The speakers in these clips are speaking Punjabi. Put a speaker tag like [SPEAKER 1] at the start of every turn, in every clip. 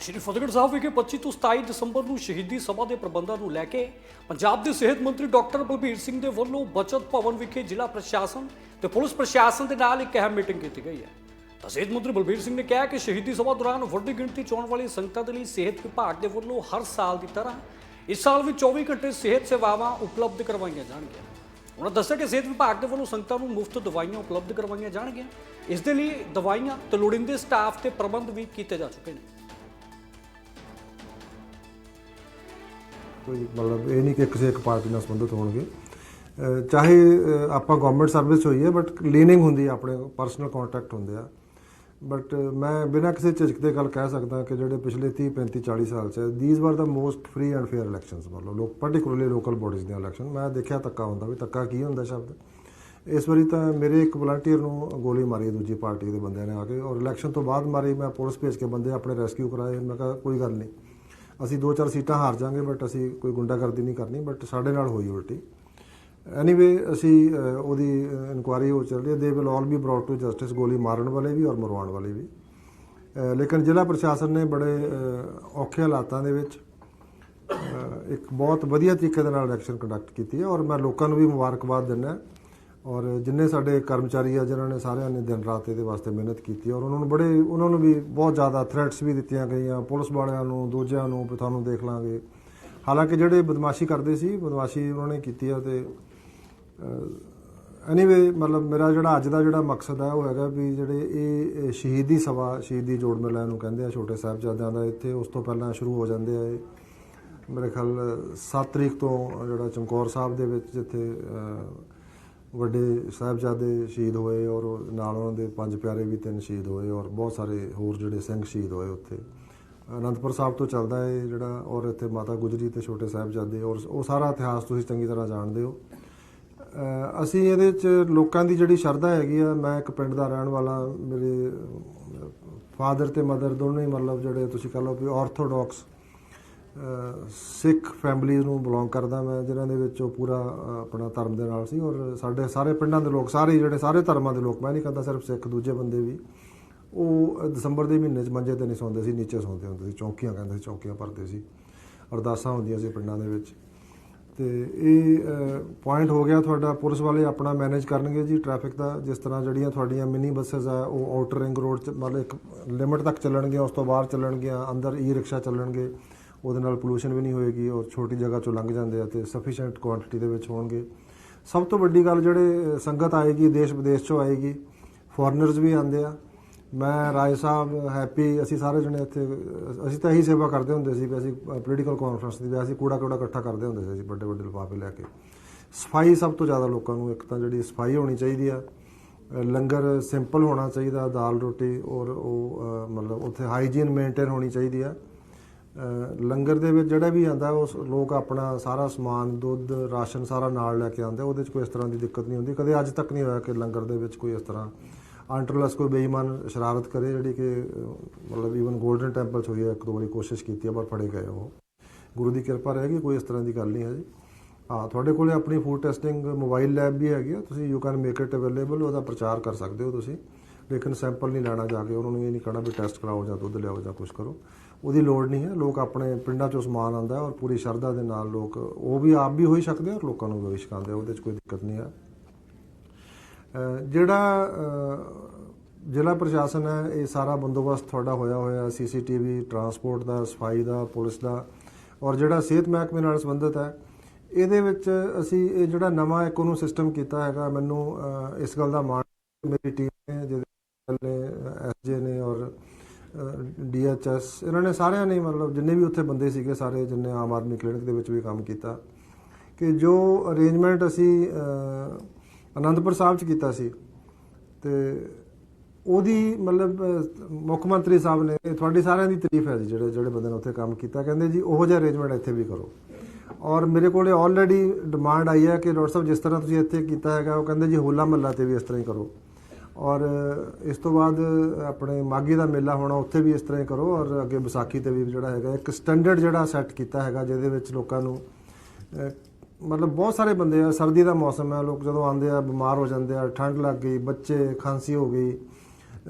[SPEAKER 1] ਸ਼੍ਰੀ ਫਤਿਹਗੜ੍ਹ ਸਾਹਿਬ ਵਿਖੇ 25 ਤੋਂ 27 ਦਸੰਬਰ ਨੂੰ ਸ਼ਹੀਦੀ ਸਭਾ ਦੇ ਪ੍ਰਬੰਧਾਂ ਨੂੰ ਲੈ ਕੇ ਪੰਜਾਬ ਦੇ ਸਿਹਤ ਮੰਤਰੀ ਡਾਕਟਰ ਬਲਬੀਰ ਸਿੰਘ ਦੇ ਵੱਲੋਂ ਬਚਤ ਭਵਨ ਵਿਖੇ ਜ਼ਿਲ੍ਹਾ ਪ੍ਰਸ਼ਾਸਨ ਤੇ ਪੁਲਿਸ ਪ੍ਰਸ਼ਾਸਨ ਦੇ ਨਾਲ ਇੱਕ ਅਹਿਮ ਮੀਟਿੰਗ ਕੀਤੀ ਗਈ ਹੈ। ਤਾਂ ਸਿਹਤ ਮੰਤਰੀ ਬਲਬੀਰ ਸਿੰਘ ਨੇ ਕਿਹਾ ਕਿ ਸ਼ਹੀਦੀ ਸਭਾ ਦੌਰਾਨ ਵੱਡੀ ਗਿਣਤੀ ਚ ਆਉਣ ਵਾਲੀ ਸੰਗਤਾਂ ਦੇ ਲਈ ਸਿਹਤ ਵਿਭਾਗ ਦੇ ਵੱਲੋਂ ਹਰ ਸਾਲ ਦੀ ਤਰ੍ਹਾਂ ਇਸ ਸਾਲ ਵੀ 24 ਘੰਟੇ ਸਿਹਤ ਸੇਵਾਵਾਂ ਉਪਲਬਧ ਕਰਵਾਈਆਂ ਜਾਣਗੀਆਂ। ਉਹਨਾਂ ਦੱਸਿਆ ਕਿ ਸਿਹਤ ਵਿਭਾਗ ਦੇ ਵੱਲੋਂ ਸੰਗਤਾਂ ਨੂੰ ਮੁਫਤ ਦਵਾਈਆਂ ਉਪਲਬਧ ਕਰਵਾਈਆਂ ਜਾਣਗੀਆਂ। ਇਸ ਦੇ ਲਈ ਦਵਾਈਆਂ ਤੇ ਲੋੜੀਂਦੇ ਸਟਾਫ ਤੇ ਪ੍ਰਬੰਧ ਵੀ ਕੀਤੇ ਜਾ ਚੁੱਕੇ ਨੇ।
[SPEAKER 2] ਕੋਈ ਮਤਲਬ ਇਹ ਨਹੀਂ ਕਿ ਕਿਸੇ ਇੱਕ ਪਾਰਟੀ ਨਾਲ ਸੰਬੰਧਿਤ ਹੋਣਗੇ। ਚਾਹੇ ਆਪਾਂ ਗਵਰਨਮੈਂਟ ਸਰਵਿਸ ਹੋਈ ਹੈ ਬਟ ਲੀਨਿੰਗ ਹੁੰਦੀ ਹੈ, ਆਪਣੇ ਪਰਸਨਲ ਕੰਟੈਕਟ ਹੁੰਦੇ ਆ। ਬਟ ਮੈਂ ਬਿਨਾਂ ਕਿਸੇ ਝਿਜਕ ਦੇ ਗੱਲ ਕਹਿ ਸਕਦਾ ਕਿ ਜਿਹੜੇ ਪਿਛਲੇ 30 35 40 ਸਾਲ ਚ these were the most free and fair elections ਮਤਲਬ ਲੋਕ ਪਾਰਟਿਕੂਲਰਲੀ ਲੋਕਲ ਬੋਡੀਜ਼ ਦੀਆਂ ਇਲੈਕਸ਼ਨ ਮੈਂ ਦੇਖਿਆ ਤੱਕਾ ਹੁੰਦਾ ਵੀ ਤੱਕਾ ਕੀ ਹੁੰਦਾ ਸ਼ਬਦ। ਇਸ ਵਾਰੀ ਤਾਂ ਮੇਰੇ ਇੱਕ ਵਲੰਟੀਅਰ ਨੂੰ ਗੋਲੀ ਮਾਰੀ ਦੂਜੀ ਪਾਰਟੀ ਦੇ ਬੰਦਿਆਂ ਨੇ ਆ ਕੇ, ਔਰ ਇਲੈਕਸ਼ਨ ਤੋਂ ਬਾਅਦ ਮਾਰੀ, ਮੈਂ ਪੁਲਿਸ ਭੇਜ ਕੇ ਬੰਦੇ ਆਪਣੇ ਰੈਸਕਿਊ ਕਰਾਏ। ਮੈਂ ਕਿਹਾ ਕੋਈ ਗੱਲ ਨਹੀਂ। ਅਸੀਂ ਦੋ ਚਾਰ ਸੀਟਾਂ ਹਾਰ ਜਾਾਂਗੇ ਬਟ ਅਸੀਂ ਕੋਈ ਗੁੰਡਾਗਰਦੀ ਨਹੀਂ ਕਰਨੀ ਬਟ ਸਾਡੇ ਨਾਲ ਹੋਈ ਉਲਟੀ। ਐਨੀਵੇ ਅਸੀਂ ਉਹਦੀ ਇਨਕੁਆਰੀ ਹੋ ਚੱਲ ਰਹੀ ਹੈ। They will all be brought to justice ਗੋਲੀ ਮਾਰਨ ਵਾਲੇ ਵੀ ਔਰ ਮਰਵਾਉਣ ਵਾਲੇ ਵੀ। ਲੇਕਿਨ ਜ਼ਿਲ੍ਹਾ ਪ੍ਰਸ਼ਾਸਨ ਨੇ ਬੜੇ ਔਖੇ ਹਾਲਾਤਾਂ ਦੇ ਵਿੱਚ ਇੱਕ ਬਹੁਤ ਵਧੀਆ ਤਰੀਕੇ ਦੇ ਨਾਲ ਇਲੈਕਸ਼ਨ ਕੰਡਕਟ ਕੀਤੀ ਹੈ। ਔਰ ਮੈਂ ਲੋਕਾਂ ਨੂੰ ਵੀ ਮੁਬਾਰਕਬਾਦ ਦਿੰਦਾ ਔਰ ਜਿੰਨੇ ਸਾਡੇ ਕਰਮਚਾਰੀ ਆ, ਜਿਨ੍ਹਾਂ ਨੇ ਸਾਰਿਆਂ ਨੇ ਦਿਨ ਰਾਤ ਇਹਦੇ ਵਾਸਤੇ ਮਿਹਨਤ ਕੀਤੀ ਔਰ ਉਹਨਾਂ ਨੂੰ ਬੜੇ, ਉਹਨਾਂ ਨੂੰ ਵੀ ਬਹੁਤ ਜ਼ਿਆਦਾ ਥ੍ਰੈਟਸ ਵੀ ਦਿੱਤੀਆਂ ਗਈਆਂ, ਪੁਲਿਸ ਵਾਲਿਆਂ ਨੂੰ, ਦੂਜਿਆਂ ਨੂੰ, ਵੀ ਤੁਹਾਨੂੰ ਦੇਖ ਲਾਂਗੇ। ਹਾਲਾਂਕਿ ਜਿਹੜੇ ਬਦਮਾਸ਼ੀ ਕਰਦੇ ਸੀ, ਬਦਮਾਸ਼ੀ ਉਹਨਾਂ ਨੇ ਕੀਤੀ ਆ ਤੇ ਐਨੀਵੇ ਮਤਲਬ ਮੇਰਾ ਜਿਹੜਾ ਅੱਜ ਦਾ ਜਿਹੜਾ ਮਕਸਦ ਹੈ ਉਹ ਹੈਗਾ ਵੀ ਜਿਹੜੇ ਇਹ ਸ਼ਹੀਦੀ ਸਭਾ, ਸ਼ਹੀਦੀ ਜੋੜ ਮੇਲਾ ਇਹਨੂੰ ਕਹਿੰਦੇ ਆ, ਛੋਟੇ ਸਾਹਿਬਜ਼ਾਦਿਆਂ ਦਾ, ਇੱਥੇ ਉਸ ਤੋਂ ਪਹਿਲਾਂ ਸ਼ੁਰੂ ਹੋ ਜਾਂਦੇ ਆ ਇਹ। ਮੇਰੇ ਖਿਆਲ 7 ਤਰੀਕ ਤੋਂ ਜਿਹੜਾ ਚਮਕੌਰ ਸਾਹਿਬ ਦੇ ਵਿੱਚ ਜਿੱਥੇ ਵੱਡੇ ਸਾਹਿਬਜ਼ਾਦੇ ਸ਼ਹੀਦ ਹੋਏ ਔਰ ਨਾਲ ਉਹਨਾਂ ਦੇ ਪੰਜ ਪਿਆਰੇ ਵੀ ਤਿੰਨ ਸ਼ਹੀਦ ਹੋਏ ਔਰ ਬਹੁਤ ਸਾਰੇ ਹੋਰ ਜਿਹੜੇ ਸਿੰਘ ਸ਼ਹੀਦ ਹੋਏ ਉੱਥੇ। ਅਨੰਦਪੁਰ ਸਾਹਿਬ ਤੋਂ ਚੱਲਦਾ ਹੈ ਜਿਹੜਾ ਔਰ ਇੱਥੇ ਮਾਤਾ ਗੁਜਰੀ ਤੇ ਛੋਟੇ ਸਾਹਿਬਜ਼ਾਦੇ ਔਰ ਉਹ ਸਾਰਾ ਇਤਿਹਾਸ ਤੁਸੀਂ ਚੰਗੀ ਤਰ੍ਹਾਂ ਜਾਣਦੇ ਹੋ। ਅਸੀਂ ਇਹਦੇ ਚ ਲੋਕਾਂ ਦੀ ਜਿਹੜੀ ਸ਼ਰਧਾ ਹੈਗੀ ਆ, ਮੈਂ ਇੱਕ ਪਿੰਡ ਦਾ ਰਹਿਣ ਵਾਲਾ, ਮੇਰੇ ਫਾਦਰ ਤੇ ਮਦਰ ਦੋਨੋਂ ਹੀ ਮਤਲਬ ਜਿਹੜੇ ਤੁਸੀਂ ਕਹ ਲਓ ਵੀ ਆਰਥੋਡਾਕਸ ਸਿੱਖ ਫੈਮਿਲੀਜ਼ ਨੂੰ ਬਿਲੋਂਗ ਕਰਦਾ ਮੈਂ, ਜਿਨ੍ਹਾਂ ਦੇ ਵਿੱਚ ਉਹ ਪੂਰਾ ਆਪਣਾ ਧਰਮ ਦੇ ਨਾਲ ਸੀ ਔਰ ਸਾਡੇ ਸਾਰੇ ਪਿੰਡਾਂ ਦੇ ਲੋਕ, ਸਾਰੇ ਜਿਹੜੇ ਸਾਰੇ ਧਰਮਾਂ ਦੇ ਲੋਕ, ਮੈਂ ਨਹੀਂ ਕਹਿੰਦਾ ਸਿਰਫ ਸਿੱਖ, ਦੂਜੇ ਬੰਦੇ ਵੀ, ਉਹ ਦਸੰਬਰ ਦੇ ਮਹੀਨੇ 'ਚ ਮੰਜੇ ਤੇ ਨਹੀਂ ਸੌਂਦੇ ਸੀ, ਨੀਚੇ ਸੌਂਦੇ ਹੁੰਦੇ ਸੀ, ਚੌਕੀਆਂ ਕਹਿੰਦੇ ਸੀ, ਚੌਕੀਆਂ ਭਰਦੇ ਸੀ, ਅਰਦਾਸਾਂ ਹੁੰਦੀਆਂ ਸੀ ਪਿੰਡਾਂ ਦੇ ਵਿੱਚ। ਤੇ ਇਹ ਪੁਆਇੰਟ ਹੋ ਗਿਆ ਤੁਹਾਡਾ, ਪੁਲਿਸ ਵਾਲੇ ਆਪਣਾ ਮੈਨੇਜ ਕਰਨਗੇ ਜੀ ਟ੍ਰੈਫਿਕ ਦਾ, ਜਿਸ ਤਰ੍ਹਾਂ ਜਿਹੜੀਆਂ ਤੁਹਾਡੀਆਂ ਮਿਨੀ ਬੱਸਸ ਆ, ਉਹ ਆਊਟਰ ਰਿੰਗ ਰੋਡ 'ਚ, ਮਤਲਬ ਇੱਕ ਲਿਮਿਟ ਤੱਕ ਚੱਲਣਗੀਆਂ, ਉਸ ਤੋਂ ਬਾਹਰ ਚੱਲਣਗੀਆਂ, ਅੰਦਰ ਈ ਰਿਕਸ਼ਾ ਚੱਲਣਗੇ। ਉਹਦੇ ਨਾਲ ਪੋਲੂਸ਼ਨ ਵੀ ਨਹੀਂ ਹੋਏਗੀ ਔਰ ਛੋਟੀ ਜਗ੍ਹਾ 'ਚੋਂ ਲੰਘ ਜਾਂਦੇ ਆ ਤੇ ਸਫੀਸ਼ੀਐਂਟ ਕੁਆਂਟੀਟੀ ਦੇ ਵਿੱਚ ਹੋਣਗੇ। ਸਭ ਤੋਂ ਵੱਡੀ ਗੱਲ ਜਿਹੜੇ ਸੰਗਤ ਆਏਗੀ, ਦੇਸ਼ ਵਿਦੇਸ਼ 'ਚੋਂ ਆਏਗੀ ਫੋਰਨਰਸ ਵੀ ਆਉਂਦੇ ਆ। ਮੈਂ ਰਾਏ ਸਾਹਿਬ ਹੈਪੀ ਅਸੀਂ ਸਾਰੇ ਜਣੇ ਇੱਥੇ ਅਸੀਂ ਤਾਂ ਇਹੀ ਸੇਵਾ ਕਰਦੇ ਹੁੰਦੇ ਸੀ ਵੀ ਅਸੀਂ ਪੋਲੀਟੀਕਲ ਕਾਨਫਰੰਸ ਦੀ ਵੀ ਅਸੀਂ ਕੂੜਾ ਕੂੜਾ ਇਕੱਠਾ ਕਰਦੇ ਹੁੰਦੇ ਸੀ ਅਸੀਂ ਵੱਡੇ ਵੱਡੇ ਲਿਫਾਫੇ ਲੈ ਕੇ। ਸਫ਼ਾਈ ਸਭ ਤੋਂ ਜ਼ਿਆਦਾ ਲੋਕਾਂ ਨੂੰ ਇੱਕ ਤਾਂ ਜਿਹੜੀ ਸਫ਼ਾਈ ਹੋਣੀ ਚਾਹੀਦੀ ਆ ਲੰਗਰ ਸਿੰਪਲ ਹੋਣਾ ਚਾਹੀਦਾ, ਦਾਲ ਰੋਟੀ ਔਰ ਉਹ ਮਤਲਬ ਉੱਥੇ ਹਾਈਜੀਨ ਮੇਨਟੇਨ ਹੋਣੀ ਚਾਹੀਦੀ ਆ। ਲੰਗਰ ਦੇ ਵਿੱਚ ਜਿਹੜਾ ਵੀ ਆਂਦਾ, ਉਸ ਲੋਕ ਆਪਣਾ ਸਾਰਾ ਸਮਾਨ, ਦੁੱਧ, ਰਾਸ਼ਨ ਸਾਰਾ ਨਾਲ ਲੈ ਕੇ ਆਉਂਦੇ ਉਹਦੇ 'ਚ ਕੋਈ ਇਸ ਤਰ੍ਹਾਂ ਦੀ ਦਿੱਕਤ ਨਹੀਂ ਹੁੰਦੀ। ਕਦੇ ਅੱਜ ਤੱਕ ਨਹੀਂ ਹੋਇਆ ਕਿ ਲੰਗਰ ਦੇ ਵਿੱਚ ਕੋਈ ਇਸ ਤਰ੍ਹਾਂ ਅੰਟਰਲਸ ਕੋਈ ਬੇਈਮਾਨ ਸ਼ਰਾਰਤ ਕਰੇ, ਜਿਹੜੀ ਕਿ ਮਤਲਬ ਈਵਨ 골ਡਨ ਟੈਂਪਲ 'ਚ ਹੋਈ ਹੈ, ਇੱਕ ਦੋ ਵਾਰੀ ਕੋਸ਼ਿਸ਼ ਕੀਤੀ ਹੈ, ਪਰ ਫੜੇ ਗਏ ਉਹ। ਗੁਰੂ ਦੀ ਕਿਰਪਾ ਰਹੇਗੀ ਕੋਈ ਇਸ ਤਰ੍ਹਾਂ ਦੀ ਗੱਲ ਨਹੀਂ ਹੈ ਜੀ। ਹਾਂ ਤੁਹਾਡੇ ਕੋਲੇ ਆਪਣੀ ਫੂਡ ਟੈਸਟਿੰਗ ਮੋਬਾਈਲ ਲੈਬ ਵੀ ਹੈਗੀ ਆ, ਤੁਸੀਂ you can make it available ਉਹਦਾ ਪ੍ਰਚਾਰ ਕਰ ਸਕਦੇ ਹੋ ਤੁਸੀਂ। ਲੇਕਿਨ ਸੈਂਪਲ ਨਹੀਂ ਲੈਣਾ ਜਾ ਕੇ, ਉਹਨਾਂ ਨੂੰ ਇਹ ਨਹੀਂ ਕਹਿਣਾ ਵੀ ਟੈਸਟ ਕਰਾਓ ਜਾਂ ਦੁੱਧ ਲਿਆਓ ਜਾਂ ਕੁਝ ਕਰੋ। ਉਹਦੀ ਲੋੜ ਨਹੀਂ ਹੈ। ਲੋਕ ਆਪਣੇ ਪਿੰਡਾਂ ਚੋਂ ਸਮਾਨ ਆਉਂਦਾ ਔਰ ਪੂਰੀ ਸ਼ਰਧਾ ਦੇ ਨਾਲ ਲੋਕ ਉਹ ਵੀ ਆਪ ਵੀ ਹੋਈ ਸਕਦੇ ਆ ਔਰ ਲੋਕਾਂ ਨੂੰ ਵੀ ਛਕਾਉਂਦੇ ਉਹਦੇ 'ਚ ਕੋਈ ਦਿੱਕਤ ਨਹੀਂ ਹੈ ਜਿਹੜਾ ਜ਼ਿਲ੍ਹਾ ਪ੍ਰਸ਼ਾਸਨ ਹੈ, ਇਹ ਸਾਰਾ ਬੰਦੋਬਸਤ ਤੁਹਾਡਾ ਹੋਇਆ ਹੋਇਆ, ਸੀਸੀਟੀਵੀ, ਟਰਾਂਸਪੋਰਟ ਦਾ, ਸਫ਼ਾਈ ਦਾ, ਪੁਲਿਸ ਦਾ ਔਰ ਜਿਹੜਾ ਸਿਹਤ ਮਹਿਕਮੇ ਨਾਲ ਸੰਬੰਧਿਤ ਹੈ, ਇਹਦੇ ਵਿੱਚ ਅਸੀਂ ਇਹ ਜਿਹੜਾ ਨਵਾਂ ਇੱਕ ਉਹਨੂੰ ਸਿਸਟਮ ਕੀਤਾ ਹੈਗਾ, ਮੈਨੂੰ ਇਸ ਗੱਲ ਦਾ ਮਾਣ ਮੇਰੀ ਟੀਮ ਨੇ, ਜਿਹਦੇ ਨੇ ਐਸਜੇ ਨੇ ਔਰ ਡੀਐਚਐਸ, ਇਹਨਾਂ ਨੇ ਸਾਰਿਆਂ ਨੇ ਮਤਲਬ ਜਿੰਨੇ ਵੀ ਉੱਥੇ ਬੰਦੇ ਸੀਗੇ ਸਾਰੇ ਜਿੰਨੇ ਆਮ ਆਦਮੀ ਕਲੀਨਿਕ ਦੇ ਵਿੱਚ ਵੀ ਕੰਮ ਕੀਤਾ। ਕਿ ਜੋ ਅਰੇਂਜਮੈਂਟ ਅਸੀਂ ਅਨੰਦਪੁਰ ਸਾਹਿਬ ਚ ਕੀਤਾ ਸੀ, ਤੇ ਉਹਦੀ ਮਤਲਬ ਮੁੱਖ ਮੰਤਰੀ ਸਾਹਿਬ ਨੇ, ਤੁਹਾਡੀ ਸਾਰਿਆਂ ਦੀ ਤਾਰੀਫ ਹੈ ਜੀ, ਜਿਹੜੇ ਜਿਹੜੇ ਬੰਦੇ ਨੇ ਉੱਥੇ ਕੰਮ ਕੀਤਾ। ਕਹਿੰਦੇ ਜੀ, ਉਹੋ ਜਿਹਾ ਅਰੇਂਜਮੈਂਟ ਇੱਥੇ ਵੀ ਕਰੋ। ਔਰ ਮੇਰੇ ਕੋਲੇ ਆਲਰੇਡੀ ਡਿਮਾਂਡ ਆਈ ਹੈ ਕਿ ਡਾਕਟਰ ਸਾਹਿਬ, ਜਿਸ ਤਰ੍ਹਾਂ ਤੁਸੀਂ ਇੱਥੇ ਕੀਤਾ ਹੈਗਾ, ਉਹ ਕਹਿੰਦੇ ਜੀ, ਹੋਲਾ ਮਹੱਲਾ ਤੇ ਵੀ ਇਸ ਤਰ੍ਹਾਂ ਹੀ ਕਰੋ। ਔਰ ਇਸ ਤੋਂ ਬਾਅਦ ਆਪਣੇ ਮਾਗੀ ਦਾ ਮੇਲਾ ਹੋਣਾ, ਉੱਥੇ ਵੀ ਇਸ ਤਰ੍ਹਾਂ ਹੀ ਕਰੋ ਔਰ ਅੱਗੇ ਵਿਸਾਖੀ ਤੇ ਵੀ ਜਿਹੜਾ ਹੈਗਾ, ਇੱਕ ਸਟੈਂਡਰਡ ਜਿਹੜਾ ਸੈੱਟ ਕੀਤਾ ਹੈਗਾ, ਜਿਹਦੇ ਵਿੱਚ ਲੋਕਾਂ ਨੂੰ ਮਤਲਬ ਬਹੁਤ ਸਾਰੇ ਬੰਦੇ ਆ, ਸਰਦੀ ਦਾ ਮੌਸਮ ਹੈ, ਲੋਕ ਜਦੋਂ ਆਉਂਦੇ ਆ, ਬਿਮਾਰ ਹੋ ਜਾਂਦੇ ਆ, ਠੰਡ ਲੱਗ ਗਈ, ਬੱਚੇ ਖਾਂਸੀ ਹੋ ਗਈ,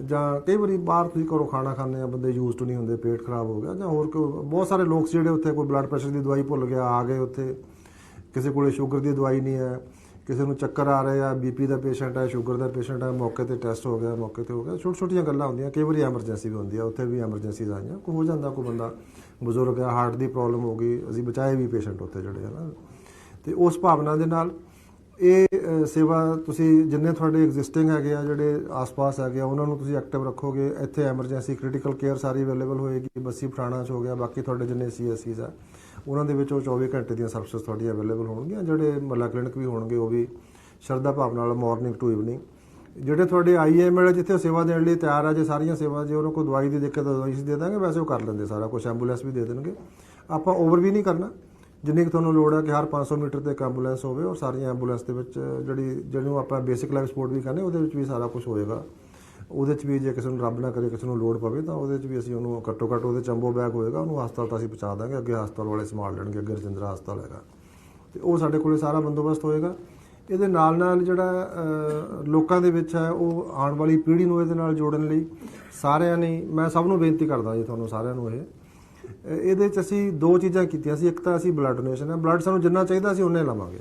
[SPEAKER 2] ਜਾਂ ਕਈ ਵਾਰੀ ਬਾਹਰ ਤੁਸੀਂ ਘਰੋਂ ਖਾਣਾ ਖਾਂਦੇ ਆ, ਬੰਦੇ ਯੂਜ਼ਡ ਨਹੀਂ ਹੁੰਦੇ, ਪੇਟ ਖਰਾਬ ਹੋ ਗਿਆ, ਜਾਂ ਹੋਰ ਕੋਈ, ਬਹੁਤ ਸਾਰੇ ਲੋਕ ਜਿਹੜੇ ਉੱਥੇ ਕੋਈ ਬਲੱਡ ਪ੍ਰੈਸ਼ਰ ਦੀ ਦਵਾਈ ਭੁੱਲ ਗਿਆ, ਆ ਗਏ ਉੱਥੇ, ਕਿਸੇ ਕੋਲੇ ਸ਼ੂਗਰ ਦੀ ਦਵਾਈ ਨਹੀਂ ਹੈ ਕਿਸੇ ਨੂੰ ਚੱਕਰ ਆ ਰਹੇ ਆ ਬੀਪੀ ਦਾ ਪੇਸ਼ੈਂਟ ਹੈ ਸ਼ੂਗਰ ਦਾ ਪੇਸ਼ੈਂਟ ਹੈ ਮੌਕੇ ਤੇ ਟੈਸਟ ਹੋ ਗਿਆ, ਮੌਕੇ ਤੇ ਹੋ ਗਿਆ, ਛੋਟੀ ਛੋਟੀਆਂ ਗੱਲਾਂ ਹੁੰਦੀਆਂ, ਕਈ ਵਾਰੀ ਐਮਰਜੈਂਸੀ ਵੀ ਹੁੰਦੀ ਆ, ਉੱਥੇ ਵੀ ਐਮਰਜੈਂਸੀਜ਼ ਆਈਆਂ ਕੋਈ ਹੋ ਜਾਂਦਾ, ਕੋਈ ਬੰਦਾ ਬਜ਼ੁਰਗ ਆ ਹਾਰਟ ਦੀ ਪ੍ਰੋਬਲਮ ਹੋ ਗਈ, ਅਸੀਂ ਬਚਾਏ ਵੀ ਪੇਸ਼ੈਂਟ ਉੱਥੇ ਜਿਹੜੇ ਆ ਨਾ। ਤੇ ਉਸ ਭਾਵਨਾ ਦੇ ਨਾਲ ਇਹ ਸੇਵਾ ਤੁਸੀਂ ਜਿੰਨੇ ਤੁਹਾਡੇ ਐਗਜ਼ਿਸਟਿੰਗ ਹੈਗੇ ਆ, ਜਿਹੜੇ ਆਸ-ਪਾਸ ਹੈਗੇ ਆ, ਉਹਨਾਂ ਨੂੰ ਤੁਸੀਂ ਐਕਟਿਵ ਰੱਖੋਗੇ, ਇੱਥੇ ਐਮਰਜੈਂਸੀ ਕ੍ਰਿਟੀਕਲ ਕੇਅਰ ਸਾਰੀ ਅਵੇਲੇਬਲ ਹੋਏਗੀ, ਬੱਸੀ ਪਠਾਣਾ ਚ ਹੋ ਗਿਆ, ਬਾਕੀ ਤੁਹਾਡੇ ਜਿੰਨੇ ਸੀਐਸਸੀਜ਼ ਆ ਉਹਨਾਂ ਦੇ ਵਿੱਚ ਉਹ 24 ਘੰਟੇ ਦੀਆਂ ਸਰਵਿਸਿਜ਼ ਤੁਹਾਡੀਆਂ ਅਵੇਲੇਬਲ ਹੋਣਗੀਆਂ, ਜਿਹੜੇ ਮੱਲਾ ਕਲੀਨਿਕ ਵੀ ਹੋਣਗੇ, ਉਹ ਵੀ ਸ਼ਰਧਾ ਭਾਵ ਨਾਲ ਮਾਰਨਿੰਗ ਟੂ ਈਵਨਿੰਗ ਜਿਹੜੇ ਤੁਹਾਡੇ ਆਈਐਮਐਲ ਜਿੱਥੇ ਉਹ ਸੇਵਾ ਦੇਣ ਲਈ ਤਿਆਰ ਆ, ਜੇ ਸਾਰੀਆਂ ਸੇਵਾ ਜੇ ਉਹਨਾਂ ਕੋਲ ਦਵਾਈ ਦੀ ਦਿੱਕਤ ਹੈ ਦਵਾਈ ਦੇ ਦਾਂਗੇ, ਵੈਸੇ ਉਹ ਕਰ ਲੈਂਦੇ ਸਾਰਾ ਕੁਝ ਐਂਬੂਲੈਂਸ ਵੀ ਦੇ ਦੇਣਗੇ। ਆਪਾਂ ਓਵਰ ਵੀ ਨਹੀਂ ਕਰਨਾ। ਜਿੰਨੀ ਕੁ ਤੁਹਾਨੂੰ ਲੋੜ ਹੈ ਕਿ ਹਰ 500 ਮੀਟਰ ਤੇ ਇੱਕ ਐਂਬੂਲੈਂਸ ਹੋਵੇ, ਔਰ ਸਾਰੀਆਂ ਐਂਬੂਲੈਂਸ ਦੇ ਵਿੱਚ ਜਿਹੜੀ, ਜਿਹਨੂੰ ਆਪਾਂ ਬੇਸਿਕ ਲਾਈਫ ਸਪੋਰਟ ਵੀ ਕਹਿੰਦੇ, ਉਹਦੇ ਵਿੱਚ ਵੀ ਸਾਰਾ ਕੁਝ ਹੋਏਗਾ। ਉਹਦੇ ਚ ਵੀ ਜੇ ਕਿਸੇ ਨੂੰ ਰੱਬ ਨਾ ਕਰੇ, ਕਿਸੇ ਨੂੰ ਲੋੜ ਪਵੇ ਤਾਂ ਉਹਦੇ ਚ ਵੀ ਅਸੀਂ ਉਹਨੂੰ ਘੱਟੋ ਘੱਟ ਉਹਦੇ ਚੰਬੋ ਬੈਗ ਹੋਏਗਾ, ਉਹਨੂੰ ਹਸਪਤਾਲ ਤਾਂ ਅਸੀਂ ਪਹੁੰਚਾ ਦਾਂਗੇ, ਅੱਗੇ ਹਸਪਤਾਲ ਵਾਲੇ ਸੰਭਾਲ ਲੈਣਗੇ, ਅੱਗੇ ਰਜਿੰਦਰਾ ਹਸਪਤਾਲ ਹੈਗਾ। ਤੇ ਉਹ ਸਾਡੇ ਕੋਲੇ ਸਾਰਾ ਬੰਦੋਬਸਤ ਹੋਏਗਾ। ਇਹਦੇ ਨਾਲ ਨਾਲ ਜਿਹੜਾ ਲੋਕਾਂ ਦੇ ਵਿੱਚ ਹੈ, ਉਹ ਆਉਣ ਵਾਲੀ ਪੀੜ੍ਹੀ ਨੂੰ ਇਹਦੇ ਨਾਲ ਜੋੜਨ ਲਈ ਸਾਰਿਆਂ ਨੇ, ਮੈਂ ਸਭ ਨੂੰ ਬੇਨਤੀ ਕਰਦਾ ਜੀ ਤੁਹਾਨੂੰ ਸਾਰਿਆਂ ਨੂੰ ਇਹ। ਇਹਦੇ ਚ ਅਸੀਂ ਦੋ ਚੀਜ਼ਾਂ ਕੀਤੀਆਂ ਸੀ, ਇੱਕ ਤਾਂ ਅਸੀਂ ਬਲੱਡ ਡੋਨੇਸ਼ਨ ਹੈ ਬਲੱਡ ਸਾਨੂੰ ਜਿੰਨਾ ਚਾਹੀਦਾ ਅਸੀਂ ਉਹਨੇ ਲਵਾਂਗੇ।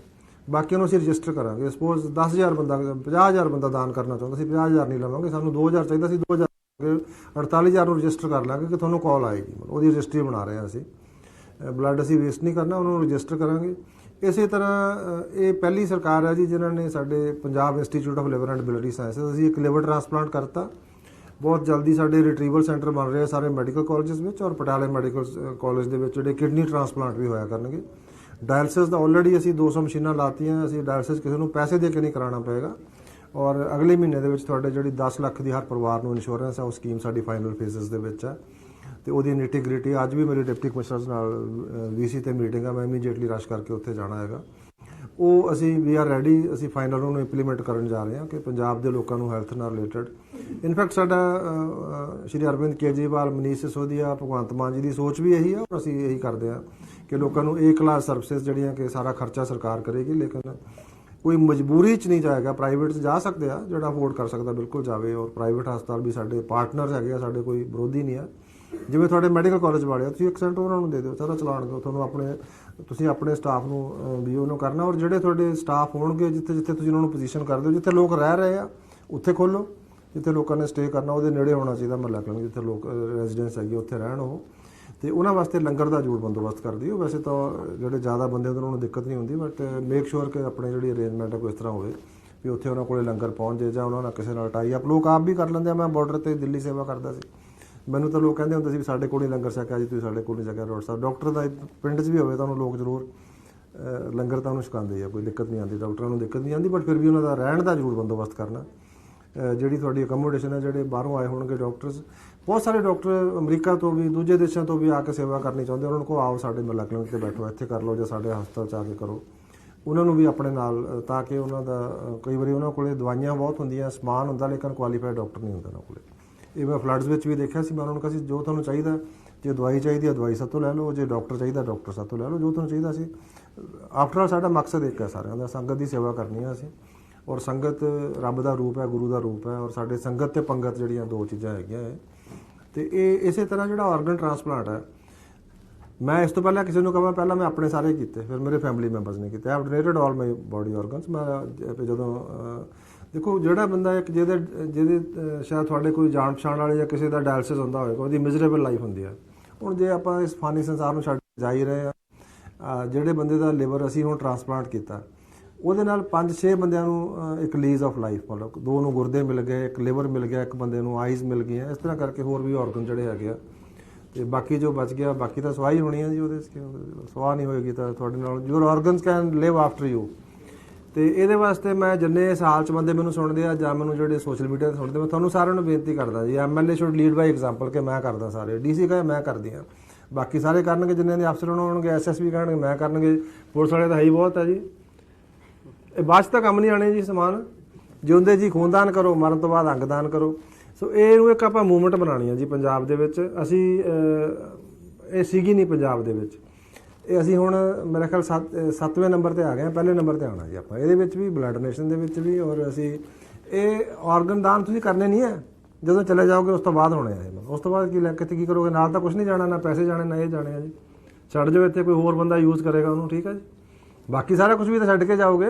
[SPEAKER 2] ਬਾਕੀ ਨੂੰ ਅਸੀਂ ਰਜਿਸਟਰ ਕਰਾਂਗੇ। ਸਪੋਜ਼ 10000 ਬੰਦਾ 50000 ਬੰਦਾ ਦਾਨ ਕਰਨਾ ਚਾਹੁੰਦਾ ਸੀ 50000 ਨਹੀਂ ਲਵਾਂਗੇ, ਸਾਨੂੰ 2000 ਚਾਹੀਦਾ ਸੀ 2000 48000 ਨੂੰ ਰਜਿਸਟਰ ਕਰ ਲਾਂਗੇ ਕਿ ਤੁਹਾਨੂੰ ਕਾਲ ਆਏਗੀ। ਉਹਦੀ ਰਜਿਸਟਰੀ ਬਣਾ ਰਹੇ ਹਾਂ ਅਸੀਂ। ਬਲੱਡ ਅਸੀਂ ਵੇਸਟ ਨਹੀਂ ਕਰਨਾ, ਉਹਨਾਂ ਨੂੰ ਰਜਿਸਟਰ ਕਰਾਂਗੇ। ਇਸੇ ਤਰ੍ਹਾਂ ਇਹ ਪਹਿਲੀ ਸਰਕਾਰ ਹੈ ਜੀ ਜਿਨ੍ਹਾਂ ਨੇ ਸਾਡੇ Punjab institute of liver and biliary sciences ਅਸੀਂ ਇੱਕ ਲਿਵਰ ਟ੍ਰਾਂਸਪਲਾਂਟ ਕਰਤਾ। ਬਹੁਤ ਜਲਦੀ ਸਾਡੇ ਰਿਟਰੀਵਲ ਸੈਂਟਰ ਬਣ ਰਹੇ ਆ ਸਾਰੇ ਮੈਡੀਕਲ ਕਾਲਜਸ ਵਿੱਚ ਔਰ ਪਟਿਆਲੇ ਮੈਡੀਕਲ ਕਾਲਜ ਦੇ ਵਿੱਚ ਜਿਹੜੇ ਕਿਡਨੀ ਟ੍ਰਾਂਸਪਲਾਂਟ ਵੀ ਹੋਇਆ ਕਰਨਗੇ। ਡਾਇਲਸਿਸ ਦਾ ਆਲਰੇਡੀ ਅਸੀਂ 200 ਮਸ਼ੀਨਾਂ ਲਾਤੀਆਂ, ਅਸੀਂ ਡਾਇਲਸਿਸ ਕਿਸੇ ਨੂੰ ਪੈਸੇ ਦੇ ਕੇ ਨਹੀਂ ਕਰਾਉਣਾ ਪਏਗਾ। ਔਰ ਅਗਲੇ ਮਹੀਨੇ ਦੇ ਵਿੱਚ ਤੁਹਾਡੇ ਜਿਹੜੀ 10 ਲੱਖ ਦੀ ਹਰ ਪਰਿਵਾਰ ਨੂੰ ਇੰਸ਼ੋਰੈਂਸ ਹੈ, ਉਹ ਸਕੀਮ ਸਾਡੀ ਫਾਈਨਲ ਫੇਜ਼ਸ ਦੇ ਵਿੱਚ ਹੈ। ਤੇ ਉਹਦੀ ਨਿਟੀਗ੍ਰਿਟੀ ਅੱਜ ਵੀ ਮੇਰੀ ਡਿਪਟੀ ਕਮਿਸ਼ਨਰਸ ਨਾਲ ਵੀਸੀ ਤੇ ਮੀਟਿੰਗ ਆ ਮੈਂ ਇਮੀਡੀਏਟਲੀ ਰਸ਼ ਕਰਕੇ ਉੱਥੇ ਜਾਣਾ ਹੈਗਾ। ਉਹ ਅਸੀਂ ਵੀ ਆਰ ਰੈਡੀ ਅਸੀਂ ਫਾਈਨਲ ਉਹਨੂੰ ਇੰਪਲੀਮੈਂਟ ਕਰਨ ਜਾ ਰਹੇ ਹਾਂ ਕਿ ਪੰਜਾਬ ਦੇ ਲੋਕਾਂ ਨੂੰ ਹੈਲਥ ਨਾਲ ਰਿਲੇਟਡ ਇਨਫੈਕਟ ਸਾਡਾ ਸ਼੍ਰੀ ਅਰਵਿੰਦ ਕੇਜਰੀਵਾਲ, ਮਨੀਸ਼ ਸਿਸੋਦੀਆ, ਭਗਵੰਤ ਮਾਨ ਜੀ ਦੀ ਸੋਚ ਵੀ ਇਹੀ ਆ ਔਰ ਅਸੀਂ ਇਹੀ ਕਰਦੇ ਹਾਂ। ਕਿ ਲੋਕਾਂ ਨੂੰ ਏ ਕਲਾਸ ਸਰਵਿਸਿਜ਼ ਜਿਹੜੀਆਂ ਕਿ ਸਾਰਾ ਖਰਚਾ ਸਰਕਾਰ ਕਰੇਗੀ ਲੇਕਿਨ ਕੋਈ ਮਜਬੂਰੀ ਚ ਨਹੀਂ ਜਾਏਗਾ ਪ੍ਰਾਈਵੇਟ ਚ ਜਾ ਸਕਦੇ ਆ ਜਿਹੜਾ ਅਫੋਰਡ ਕਰ ਸਕਦਾ ਬਿਲਕੁਲ ਜਾਵੇ ਔਰ ਪ੍ਰਾਈਵੇਟ ਹਸਪਤਾਲ ਵੀ ਸਾਡੇ ਪਾਰਟਨਰਸ ਹੈਗੇ ਆ ਸਾਡੇ ਕੋਈ ਵਿਰੋਧੀ ਨਹੀਂ ਆ। ਜਿਵੇਂ ਤੁਹਾਡੇ ਮੈਡੀਕਲ ਕਾਲਜ ਵਾਲੇ ਆ ਤੁਸੀਂ ਇੱਕ ਸੈਂਟ ਉਹਨਾਂ ਨੂੰ ਦੇ ਦਿਓ ਸਾਰਾ ਚਲਾਣਗੇ ਤੁਹਾਨੂੰ ਆਪਣੇ ਤੁਸੀਂ ਆਪਣੇ ਸਟਾਫ ਨੂੰ ਅਹ, ਵੀ ਉਹਨੂੰ ਕਰਨਾ ਔਰ ਜਿਹੜੇ ਤੁਹਾਡੇ ਸਟਾਫ ਹੋਣਗੇ ਜਿੱਥੇ ਜਿੱਥੇ ਤੁਸੀਂ ਉਹਨਾਂ ਨੂੰ ਪੋਜੀਸ਼ਨ ਕਰ ਦਿਓ ਜਿੱਥੇ ਲੋਕ ਰਹਿ ਰਹੇ ਆ ਉੱਥੇ ਖੋਲੋ ਜਿੱਥੇ ਲੋਕਾਂ ਨੇ ਸਟੇ ਕਰਨਾ ਉਹਦੇ ਨੇੜੇ ਹੋਣਾ ਚਾਹੀਦਾ ਮਹੱਲਾ ਕਲੀਨਿਕ ਜਿੱਥੇ ਲੋਕ ਰੈਜ਼ੀਡੈਂਸ ਹੈਗੀ ਉੱਥੇ ਰਹਿਣ ਉਹ। ਤੇ ਉਹਨਾਂ ਵਾਸਤੇ ਲੰਗਰ ਦਾ ਜੋੜ ਬੰਦੋਬਸਤ ਕਰ ਦਿਓ। ਵੈਸੇ ਤਾਂ ਜਿਹੜੇ ਜ਼ਿਆਦਾ ਬੰਦੇ ਉਹਨਾਂ ਨੂੰ ਦਿੱਕਤ ਨਹੀਂ ਹੁੰਦੀ ਬਟ ਮੇਕ ਸ਼ੋਰ ਕਿ ਆਪਣੇ ਜਿਹੜੀ ਅਰੇਂਜਮੈਂਟ ਹੈ ਕੋਈ ਇਸ ਤਰ੍ਹਾਂ ਹੋਵੇ ਵੀ ਉੱਥੇ ਉਹਨਾਂ ਕੋਲੇ ਲੰਗਰ ਪਹੁੰਚ ਜੇ ਜਾਂ ਉਹਨਾਂ ਨਾਲ ਕਿਸੇ ਨਾਲ ਟਾਈ ਅਪ ਲੋਕ ਆਪ ਵੀ ਕਰ ਲੈਂਦੇ ਆ। ਮੈਂ ਬਾਰਡਰ ਤੇ ਦਿੱਲੀ ਸੇਵਾ ਕਰਦਾ ਸੀ। ਮੈਨੂੰ ਤਾਂ ਲੋਕ ਕਹਿੰਦੇ ਹੁੰਦੇ ਸੀ ਵੀ ਸਾਡੇ ਕੋਲ ਹੀ ਲੰਗਰ ਛਕਿਆ ਜੀ, ਤੁਸੀਂ ਸਾਡੇ ਕੋਲ ਨਹੀਂ ਛਕਿਆ। ਡਾਕਟਰ ਸਾਹਿਬ, ਡਾਕਟਰ ਦਾ ਪਿੰਡ 'ਚ ਵੀ ਹੋਵੇ ਤਾਂ ਉਹਨੂੰ ਲੋਕ ਜ਼ਰੂਰ ਲੰਗਰ ਤਾਂ ਉਹਨੂੰ ਛਕਾਉਂਦੇ ਆ, ਕੋਈ ਦਿੱਕਤ ਨਹੀਂ ਆਉਂਦੀ। ਡਾਕਟਰਾਂ ਨੂੰ ਦਿੱਕਤ ਨਹੀਂ ਆਉਂਦੀ ਬਟ ਫਿਰ ਵੀ ਉਹਨਾਂ ਦਾ ਰਹਿਣ ਦਾ ਜ਼ਰੂਰ ਬੰਦੋਬਸਤ ਕਰਨਾ। ਜਿਹੜੀ ਤੁਹਾਡੀ ਅਕਮੋਡੇਸ਼ਨ ਹੈ, ਜਿਹੜੇ ਬਾਹਰੋਂ ਆਏ ਹੋਣਗੇ ਡਾਕਟਰਸ ਬਹੁਤ ਸਾਰੇ ਡਾਕਟਰ ਅਮਰੀਕਾ ਤੋਂ ਵੀ, ਦੂਜੇ ਦੇਸ਼ਾਂ ਤੋਂ ਵੀ ਆ ਕੇ ਸੇਵਾ ਕਰਨੀ ਚਾਹੁੰਦੇ ਉਹਨਾਂ ਨੂੰ ਕੋ ਆਓ ਸਾਡੇ ਮੱਲਾ ਕਲੀਨਿਕ ਤੇ ਬੈਠੋ, ਇੱਥੇ ਕਰ ਲਓ ਜਾਂ ਸਾਡੇ ਹਸਪਤਾਲ ਚ ਆ ਕੇ ਕਰੋ। ਉਹਨਾਂ ਨੂੰ ਵੀ ਆਪਣੇ ਨਾਲ ਤਾਂ ਕਿ ਉਹਨਾਂ ਦਾ ਕਈ ਵਾਰੀ ਉਹਨਾਂ ਕੋਲੇ ਦਵਾਈਆਂ ਬਹੁਤ ਹੁੰਦੀਆਂ, ਸਮਾਨ ਹੁੰਦਾ, ਲੇਕਿਨ ਕੁਆਲੀਫਾਈਡ ਡਾਕਟਰ ਨਹੀਂ ਹੁੰਦਾ ਉਹਨਾਂ ਕੋਲੇ। ਇਹ ਮੈਂ ਫਲੱਡਸ ਵਿੱਚ ਵੀ ਦੇਖਿਆ ਸੀ, ਮੈਂ ਉਹਨਾਂ ਨੂੰ ਕਿਹਾ ਸੀ, ਜੋ ਤੁਹਾਨੂੰ ਚਾਹੀਦਾ, ਜੇ ਦਵਾਈ ਚਾਹੀਦੀ ਹੈ, ਦਵਾਈ ਸਾਤੋਂ ਲੈ ਲਓ, ਜੇ ਡਾਕਟਰ ਚਾਹੀਦਾ ਡਾਕਟਰ ਸਾਤੋਂ ਲੈ ਲਓ, ਜੋ ਤੁਹਾਨੂੰ ਚਾਹੀਦਾ ਸੀ। ਆਫਟਰ ਆਲ ਸਾਡਾ ਮਕਸਦ ਇੱਕ ਹੈ ਸਾਰਿਆਂ ਦਾ, ਸੰਗਤ ਦੀ ਸੇਵਾ ਕਰਨੀ ਹੈ ਅਸੀਂ। ਔਰ ਸੰਗਤ ਰੱਬ ਦਾ ਰੂਪ ਹੈ, ਗੁਰੂ ਦਾ ਰੂਪ ਹੈ ਔਰ ਸਾਡੇ ਸੰਗਤ ਤੇ ਪੰਗਤ ਜਿਹੜੀਆਂ ਦੋ ਚੀਜ਼ਾਂ ਹੈਗੀਆਂ ਇਹ। ਤੇ ਇਹ ਇਸੇ ਤਰ੍ਹਾਂ ਜਿਹੜਾ ਆਰਗਨ ਟ੍ਰਾਂਸਪਲਾਂਟ ਹੈ, ਮੈਂ ਇਸ ਤੋਂ ਪਹਿਲਾਂ ਕਿਸੇ ਨੂੰ ਕਹਾਂ, ਪਹਿਲਾਂ ਮੈਂ ਆਪਣੇ ਸਾਰੇ ਕੀਤੇ, ਫਿਰ ਮੇਰੇ ਫੈਮਿਲੀ ਮੈਂਬਰਸ ਨੇ ਕੀਤੇ। ਆਈ ਡੋਨੇਟਡ ਆਲ ਮਾਈ ਬਾਡੀ ਆਰਗਨਸ ਮੈਂ ਜਦੋਂ ਦੇਖੋ ਜਿਹੜਾ ਬੰਦਾ ਇੱਕ ਜਿਹਦੇ ਜਿਹਦੇ ਸ਼ਾਇਦ ਤੁਹਾਡੇ ਕੋਈ ਜਾਣ ਪਛਾਣ ਵਾਲੇ ਜਾਂ ਕਿਸੇ ਦਾ ਡਾਇਲਸਿਸ ਹੁੰਦਾ ਹੋਵੇ, ਉਹਦੀ ਮਿਜ਼ਰੇਬਲ ਲਾਈਫ ਹੁੰਦੀ ਹੈ ਹੁਣ ਜੇ ਆਪਾਂ ਇਸ ਫਾਨੀ ਸੰਸਾਰ ਨੂੰ ਛੱਡ ਜਾਈ ਰਹੇ ਆ ਜਿਹੜੇ ਬੰਦੇ ਦਾ ਲਿਵਰ ਅਸੀਂ ਹੁਣ ਟ੍ਰਾਂਸਪਲਾਂਟ ਕੀਤਾ ਉਹਦੇ ਨਾਲ 5-6 ਬੰਦਿਆਂ ਨੂੰ ਇੱਕ ਲੀਜ਼ ਆਫ ਲਾਈਫ ਮਤਲਬ ਦੋ ਨੂੰ ਗੁਰਦੇ ਮਿਲ ਗਏ, ਇੱਕ ਲਿਵਰ ਮਿਲ ਗਿਆ, ਇੱਕ ਬੰਦੇ ਨੂੰ ਆਈਜ਼ ਮਿਲ ਗਈਆਂ, ਇਸ ਤਰ੍ਹਾਂ ਕਰਕੇ ਹੋਰ ਵੀ ਆਰਗਨ ਜਿਹੜੇ ਹੈਗੇ ਆ। ਤੇ ਬਾਕੀ ਜੋ ਬਚ ਗਿਆ, ਬਾਕੀ ਤਾਂ ਸਵਾਈ ਹੋਣੀ ਆ ਜੀ ਉਹਦੇ 'ਚ ਕਿਉਂ- ਸਵਾਹ ਨਹੀਂ ਹੋਏਗੀ ਤਾਂ ਤੁਹਾਡੇ ਨਾਲ your organs can live after you ਤੇ ਇਹਦੇ ਵਾਸਤੇ ਮੈਂ ਜਿੰਨੇ ਸਾਲ ਚ ਬੰਦੇ ਮੈਨੂੰ ਸੁਣਦੇ ਆ ਜਾਂ ਮੈਨੂੰ ਜਿਹੜੇ ਸੋਸ਼ਲ ਮੀਡੀਆ ਤੇ ਸੁਣਦੇ, ਮੈਂ ਤੁਹਾਨੂੰ ਸਾਰਿਆਂ ਨੂੰ ਬੇਨਤੀ ਕਰਦਾ ਜੀ MLA should lead by example ਕਿ ਮੈਂ ਕਰਦਾ ਸਾਰੇ ਡੀਸੀ ਕਹੇ ਮੈਂ ਕਰਦੀ ਆ। ਬਾਕੀ ਸਾਰੇ ਕਰਨਗੇ, ਜਿੰਨੇ ਦੇ ਅਫਸਰ ਹੋਣਗੇ ਐਸਐਸਪੀ ਕਰਨਗੇ ਮੈਂ ਕਰਨਗੇ, ਪੁਲਿਸ ਵਾਲੇ ਤਾਂ ਹੈ ਹੀ ਬਹੁਤ ਆ ਜੀ। ਇਹ ਬਾਅਦ 'ਚ ਤਾਂ ਕੰਮ ਨਹੀਂ ਆਣੇ ਜੀ ਸਮਾਨ। ਜਿਉਂਦੇ ਜੀ ਖੂਨਦਾਨ ਕਰੋ, ਮਰਨ ਤੋਂ ਬਾਅਦ ਅੰਗਦਾਨ ਕਰੋ। ਸੋ ਇਹ ਨੂੰ ਇੱਕ ਆਪਾਂ ਮੂਵਮੈਂਟ ਬਣਾਉਣੀ ਹੈ ਜੀ ਪੰਜਾਬ ਦੇ ਵਿੱਚ। ਅਸੀਂ ਇਹ ਸੀਗੀ ਨਹੀਂ ਪੰਜਾਬ ਦੇ ਵਿੱਚ। ਇਹ ਅਸੀਂ ਹੁਣ ਮੇਰੇ ਖਿਆਲ 7ਵੇਂ ਨੰਬਰ ਤੇ ਆ ਗਏ ਹਾਂ ਪਹਿਲੇ ਨੰਬਰ ਤੇ ਆਣਾ ਜੀ ਆਪਾਂ। ਇਹਦੇ ਵਿੱਚ ਵੀ ਬਲੱਡ ਡੋਨੇਸ਼ਨ ਦੇ ਵਿੱਚ ਵੀ ਔਰ ਅਸੀਂ, ਇਹ ਆਰਗਨ ਦਾਨ ਤੁਸੀਂ ਕਰਨੇ ਨਹੀਂ ਹੈ ਜਦੋਂ ਚਲੇ ਜਾਓਗੇ, ਉਸ ਤੋਂ ਬਾਅਦ ਹੋਣੇ ਆ ਇਹ। ਉਸ ਤੋਂ ਬਾਅਦ ਕੀ ਲੈ, ਕਿੱਥੇ ਕੀ ਕਰੋਗੇ? ਨਾਲ ਤਾਂ ਕੁਝ ਨਹੀਂ ਜਾਣਾ, ਨਾ ਪੈਸੇ ਜਾਣੇ, ਨਾ ਇਹ ਜਾਣੇ ਆ ਜੀ। ਛੱਡ ਜਾਓ ਇੱਥੇ, ਕੋਈ ਹੋਰ ਬੰਦਾ ਯੂਜ਼ ਕਰੇਗਾ ਉਹਨੂੰ, ਠੀਕ ਆ ਜੀ। ਬਾਕੀ ਸਾਰਾ ਕੁਝ ਵੀ ਤਾਂ ਛੱਡ ਕੇ ਜਾਓਗੇ।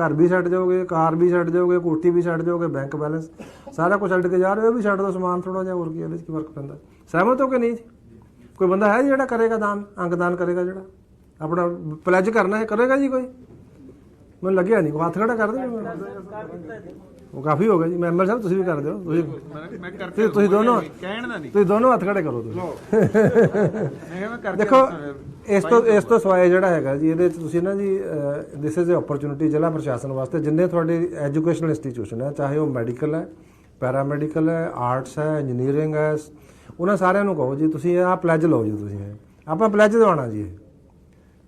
[SPEAKER 2] ਘਰ ਵੀ ਛੱਡ ਜਾਓਗੇ, ਕਾਰ ਵੀ ਛੱਡ ਜਾਓਗੇ, ਕੋਠੀ ਵੀ ਛੱਡ ਜਾਓਗੇ ਬੈਂਕ ਬੈਲੈਂਸ ਸਾਰਾ ਕੁਝ ਛੱਡ ਕੇ ਜਾ ਰਹੇ ਹੋ ਇਹ ਵੀ ਛੱਡ ਦੋ ਸਮਾਨ ਥੋੜਾ ਜਿਹਾ ਹੋਰ ਕੀ ਇਹਦੇ 'ਚ ਕੀ ਫ਼ਰਕ ਪੈਂਦਾ? ਸਹਿਮਤ ਹੋ ਕਿ ਨਹੀਂ? ਜੀ ਕੋਈ ਬੰਦਾ ਹੈ ਜਿਹੜਾ ਕਰੇਗਾ ਦਾਨ ਅੰਗਦਾਨ ਕਰੇਗਾ ਜਿਹੜਾ? ਆਪਣਾ ਪਲੇਜ ਕਰਨਾ ਹੈ, ਕਰੇਗਾ ਜੀ ਕੋਈ? ਮੈਨੂੰ ਲੱਗਿਆ ਨਹੀਂ ਹੱਥ ਖੜਾ ਕਰ ਦੇ। ਉਹ ਕਾਫੀ ਹੋ ਗਿਆ ਜੀ। ਮੈਂਬਰ ਸਾਹਿਬ ਤੁਸੀਂ ਵੀ ਕਰ ਦਿਓ। ਤੁਸੀਂ
[SPEAKER 3] ਮੈਂ- ਮੈਂ ਕਰਕੇ
[SPEAKER 2] ਤੁਸੀਂ ਦੋਨੋਂ-
[SPEAKER 3] ਕਹਿਣ ਦਾ ਨਹੀਂ।
[SPEAKER 2] ਤੁਸੀਂ ਦੋਨੋਂ ਹੱਥ ਖੜੇ ਕਰੋ ਤੁਸੀਂ। ਦੇਖੋ ਇਸ ਤੋਂ ਇਸ ਤੋਂ ਸਵਾਏ ਜਿਹੜਾ ਹੈਗਾ ਜੀ ਇਹਦੇ ਚ ਤੁਸੀਂ ਨਾ ਜੀ ਥਿਸ ਇਜ਼ ਅ ਓਪਰਚ्युनिटी ਜ਼ਿਲ੍ਹਾ ਪ੍ਰਸ਼ਾਸਨ ਵਾਸਤੇ ਜਿੰਨੇ ਤੁਹਾਡੇ ਐਜੂਕੇਸ਼ਨਲ ਇੰਸਟੀਟਿਊਸ਼ਨ ਹੈ ਚਾਹੇ ਉਹ ਮੈਡੀਕਲ ਹੈ ਪੈਰਾਮੈਡੀਕਲ ਹੈ ਆਰਟਸ ਹੈ ਇੰਜੀਨੀਅਰਿੰਗ ਹੈ ਉਹਨਾਂ ਸਾਰਿਆਂ ਨੂੰ ਕਹੋ ਜੀ ਤੁਸੀਂ ਆਹ ਪਲੈਜ ਲਓ ਜੀ ਤੁਸੀਂ ਆਪਾਂ ਪਲੈਜ ਦਵਾਉਣਾ ਜੀ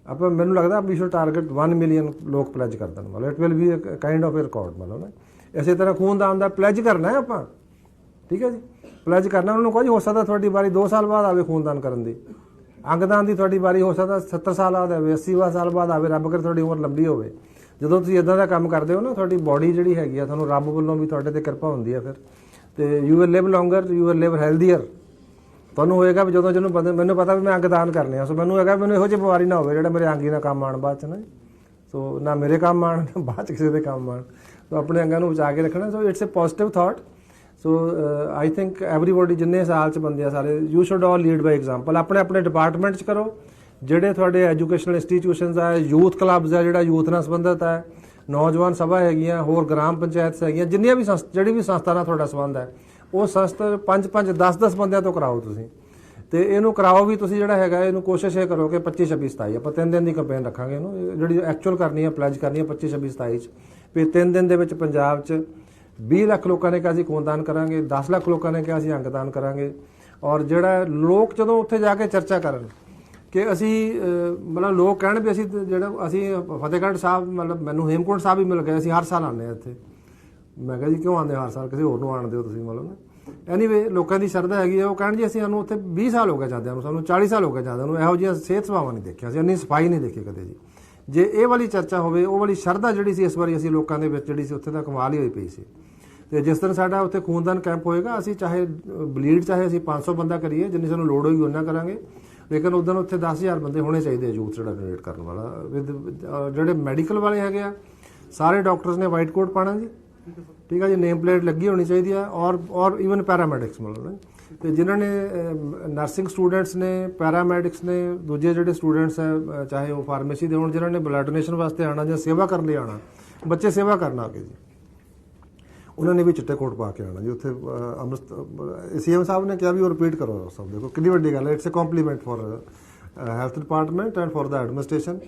[SPEAKER 2] ਆਪਾਂ ਮੈਨੂੰ ਲੱਗਦਾ ਵੀ ਸ਼ੁਡ ਟਾਰਗੇਟ 1 ਮਿਲੀਅਨ ਲੋਕ ਪਲੈਜ ਕਰ ਦੇਣ ਮਤਲਬ it will be kind of record ਮਤਲਬ ਨਾ। ਇਸੇ ਤਰ੍ਹਾਂ ਖੂਨਦਾਨ ਦਾ ਪਲੇਜ ਕਰਨਾ ਹੈ ਆਪਾਂ। ਠੀਕ ਹੈ ਜੀ? ਪਲੇਜ ਕਰਨਾ, ਉਹਨਾਂ ਨੂੰ ਕੋਈ ਹੋ ਸਕਦਾ ਤੁਹਾਡੀ ਵਾਰੀ 2 ਸਾਲ ਬਾਅਦ ਆਵੇ ਖੂਨਦਾਨ ਕਰਨ ਦੀ। ਅੰਗਦਾਨ ਦੀ ਤੁਹਾਡੀ ਵਾਰੀ ਹੋ ਸਕਦਾ 70 ਸਾਲ ਬਾਅਦ ਆਵੇ 80 ਸਾਲ ਬਾਅਦ ਆਵੇ, ਰੱਬ ਕਰੇ ਤੁਹਾਡੀ ਉਮਰ ਲੰਬੀ ਹੋਵੇ। ਜਦੋਂ ਤੁਸੀਂ ਇਦਾਂ ਦਾ ਕੰਮ ਕਰਦੇ ਹੋ ਨਾ, ਤੁਹਾਡੀ ਬਾਡੀ ਜਿਹੜੀ ਹੈਗੀ ਆ, ਤੁਹਾਨੂੰ ਰੱਬ ਵੱਲੋਂ ਵੀ ਤੁਹਾਡੇ ਤੇ ਕਿਰਪਾ ਹੁੰਦੀ ਹੈ ਫਿਰ। ਤੇ you will live longer you will live healthier ਤੁਹਾਨੂੰ ਹੋਏਗਾ ਵੀ ਜਦੋਂ ਜਿਹਨੂੰ ਪਤਾ ਮੈਨੂੰ ਪਤਾ ਵੀ ਮੈਂ ਅੰਗਦਾਨ ਕਰਨੇ ਆ, ਸੋ ਮੈਨੂੰ ਹੈਗਾ ਮੈਨੂੰ ਇਹੋ ਜਿਹੀ ਬਿਮਾਰੀ ਨਾ ਹੋਵੇ, ਜਿਹੜਾ ਮੇਰੇ ਅੰਗੀ ਨਾਲ ਕੰਮ ਆਣ ਬਾਅਦ ਚ ਨਾ। ਸੋ ਨਾ ਮੇਰੇ ਕੰਮ ਆਣ ਬਾਅਦ ਚ ਕਿਸੇ ਦੇ ਕੰਮ ਆਣ ਸੋ ਆਪਣੇ ਅੰਗਾਂ ਨੂੰ ਬਚਾ ਕੇ ਰੱਖਣਾ। So it's a positive thought so I think everybody ਜਿੰਨੇ ਸਾਲ ਚ ਬੰਦੇ ਆ ਸਾਰੇ you should all lead by example ਆਪਣੇ ਆਪਣੇ ਡਿਪਾਰਟਮੈਂਟ ਚ ਕਰੋ। ਜਿਹੜੇ ਤੁਹਾਡੇ ਐਜੂਕੇਸ਼ਨਲ ਇੰਸਟੀਟਿਊਸ਼ਨਸ ਆ ਯੂਥ ਕਲੱਬਸ ਆ, ਜਿਹੜਾ ਯੂਥ ਨਾਲ ਸੰਬੰਧਿਤ ਹੈ ਨੌਜਵਾਨ ਸਭਾ ਹੈਗੀਆਂ, ਹੋਰ ਗ੍ਰਾਮ ਪੰਚਾਇਤਸ ਹੈਗੀਆਂ, ਜਿੰਨੀਆਂ ਵੀ ਸੰਸ- ਜਿਹੜੀ ਵੀ ਸੰਸਥਾ ਨਾਲ ਤੁਹਾਡਾ ਸੰਬੰਧ ਹੈ ਉਹ ਸੰਸਥਾ 5 5 10 10 ਬੰਦਿਆਂ ਤੋਂ ਕਰਾਓ ਤੁਸੀਂ। ਤੇ ਇਹਨੂੰ ਕਰਾਓ ਵੀ ਤੁਸੀਂ ਜਿਹੜਾ ਹੈਗਾ, ਇਹਨੂੰ ਕੋਸ਼ਿਸ਼ ਇਹ ਕਰੋ ਕਿ 25 26 27 ਆਪਾਂ ਤਿੰਨ ਦਿਨ ਦੀ ਕੰਪੇਨ ਰੱਖਾਂਗੇ ਇਹਨੂੰ। ਜਿਹੜੀ ਐਕਚੁਅਲ ਕਰਨੀ ਹੈ ਪਲੇਜ ਕਰਨੀ ਹੈ 25 26 27 ਚ। ਵੀ ਤਿੰਨ ਦਿਨ ਦੇ ਵਿੱਚ ਪੰਜਾਬ ਚ 20 ਲੱਖ ਲੋਕਾਂ ਨੇ ਕਿਹਾ ਅਸੀਂ ਖੂਨਦਾਨ ਕਰਾਂਗੇ 10 ਲੱਖ ਲੋਕਾਂ ਨੇ ਕਿਹਾ ਅਸੀਂ ਅੰਗਦਾਨ ਕਰਾਂਗੇ। ਔਰ ਜਿਹੜਾ ਲੋਕ ਜਦੋਂ ਉੱਥੇ ਜਾ ਕੇ ਚਰਚਾ ਕਰਨ ਕਿ ਅਸੀਂ ਮਤਲਬ ਲੋਕ ਕਹਿਣ ਵੀ ਅਸੀਂ ਜਿਹੜਾ, ਅਸੀਂ ਫਤਿਹਗੜ੍ਹ ਸਾਹਿਬ, ਮਤਲਬ ਮੈਨੂੰ ਹੇਮਕੁੰਟ ਸਾਹਿਬ ਵੀ ਮਿਲ ਗਿਆ ਅਸੀਂ ਹਰ ਸਾਲ ਆਉਂਦੇ ਹਾਂ ਇੱਥੇ। ਮੈਂ ਕਿਹਾ ਜੀ ਕਿਉਂ ਆਉਂਦੇ ਹੋ ਹਰ ਸਾਲ? ਕਿਸੇ ਹੋਰ ਨੂੰ ਆਣ ਦਿਓ ਤੁਸੀਂ ਮਤਲਬ। ਨਾ ਐਨੀਵੇ ਲੋਕਾਂ ਦੀ ਸ਼ਰਧਾ ਹੈਗੀ ਆ, ਉਹ ਕਹਿਣ ਜੀ ਅਸੀਂ ਸਾਨੂੰ ਉੱਥੇ 20 ਸਾਲ ਹੋ ਗਏ ਜਾਂਦੇ ਨੂੰ, ਸਾਨੂੰ 40 ਸਾਲ ਹੋ ਗਏ ਜਾਂਦੇ ਨੂੰ, ਇਹੋ ਜਿਹੀਆਂ ਸਿਹਤ ਸੇਵਾਵਾਂ ਨਹੀਂ ਦੇਖੀਆਂ, ਅਸੀਂ ਇੰਨੀ ਸਫ਼ਾਈ ਨਹੀਂ ਦੇਖੀ ਕਦੇ ਜੀ। ਜੇ ਇਹ ਵਾਲੀ ਚਰਚਾ ਹੋਵੇ, ਉਹ ਵਾਲੀ ਸ਼ਰਧਾ ਜਿਹੜੀ ਸੀ ਇਸ ਵਾਰੀ ਅਸੀਂ ਲੋਕਾਂ ਦੇ ਵਿੱਚ ਜਿਹੜੀ ਸੀ, ਉੱਥੇ ਤਾਂ ਕਮਾਲ ਹੀ ਹੋਈ ਪਈ ਸੀ। ਤੇ ਜਿਸ ਦਿਨ ਸਾਡਾ ਉੱਥੇ ਖੂਨਦਾਨ ਕੈਂਪ ਹੋਏਗਾ, ਅਸੀਂ ਚਾਹੇ ਬਲੀਡ, ਚਾਹੇ ਅਸੀਂ 500 ਬੰਦਾ ਕਰੀਏ, ਜਿੰਨੀ ਸਾਨੂੰ ਲੋੜ ਹੋਈ ਉਹਨਾਂ ਕਰਾਂਗੇ। ਲੇਕਿਨ ਉਦੋਂ ਉੱਥੇ 10000 ਬੰਦੇ ਹੋਣੇ ਚਾਹੀਦੇ ਯੂਥ ਜਿਹੜਾ ਡੋਨੇਟ ਕਰਨ ਵਾਲਾ। ਵਿਦ ਜਿਹੜੇ ਮੈਡੀਕਲ ਵਾਲੇ ਹੈਗੇ ਆ, ਸਾਰੇ ਡਾਕਟਰਸ ਨੇ ਵਾਈਟ ਕੋਟ ਪਾਣਾ ਜੀ। ਠੀਕ ਹੈ ਜੀ ਨੇਮ ਪਲੇਟ ਲੱਗੀ ਹੋਣੀ ਚਾਹੀਦੀ ਹੈ ਔਰ ਔਰ ਈਵਨ ਪੈਰਾਮੈਡਿਕਸ ਮਤਲਬ ਤੇ ਜਿਨ੍ਹਾਂ ਨੇ ਨਰਸਿੰਗ ਸਟੂਡੈਂਟਸ ਨੇ ਪੈਰਾਮੈਡਿਕਸ ਨੇ, ਦੂਜੇ ਜਿਹੜੇ ਸਟੂਡੈਂਟਸ ਹੈ ਚਾਹੇ ਉਹ ਫਾਰਮੇਸੀ ਦੇ ਹੋਣ, ਜਿਨ੍ਹਾਂ ਨੇ ਬਲੱਡ ਡੋਨੇਸ਼ਨ ਵਾਸਤੇ ਆਣਾ ਜਾਂ ਸੇਵਾ ਕਰਨ ਲਈ ਆਣਾ, ਬੱਚੇ ਸੇਵਾ ਕਰਨ ਆ ਕੇ ਜੀ। ਉਹਨਾਂ ਨੇ ਵੀ ਚਿੱਟੇ ਕੋਟ ਪਾ ਕੇ ਆਣਾ ਜੀ, ਉੱਥੇ ਅਮਰਤ ਸੀਐਮ ਸਾਹਿਬ ਨੇ ਕਿਹਾ ਵੀ ਉਹ ਰਿਪੀਟ ਕਰੋ ਸਭ, ਦੇਖੋ, ਕਿੰਨੀ ਵੱਡੀ ਗੱਲ ਹੈ it's a compliment for health department and for the administration